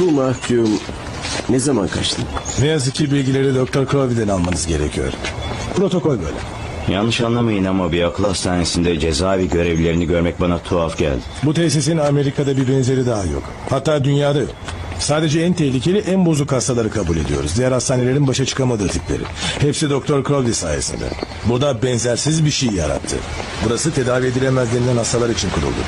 Bu mahkum ne zaman kaçtı? Ne yazık ki bilgileri Doktor Crowley'den almanız gerekiyor. Protokol böyle. Yanlış anlamayın ama bir akıl hastanesinde cezaevi görevlilerini görmek bana tuhaf geldi. Bu tesisin Amerika'da bir benzeri daha yok. Hatta dünyada yok. Sadece en tehlikeli, en bozuk hastaları kabul ediyoruz. Diğer hastanelerin başa çıkamadığı tipleri. Hepsi Doktor Crowley sayesinde. Bu da benzersiz bir şey yarattı. Burası tedavi edilemez denilen hastalar için kuruldu.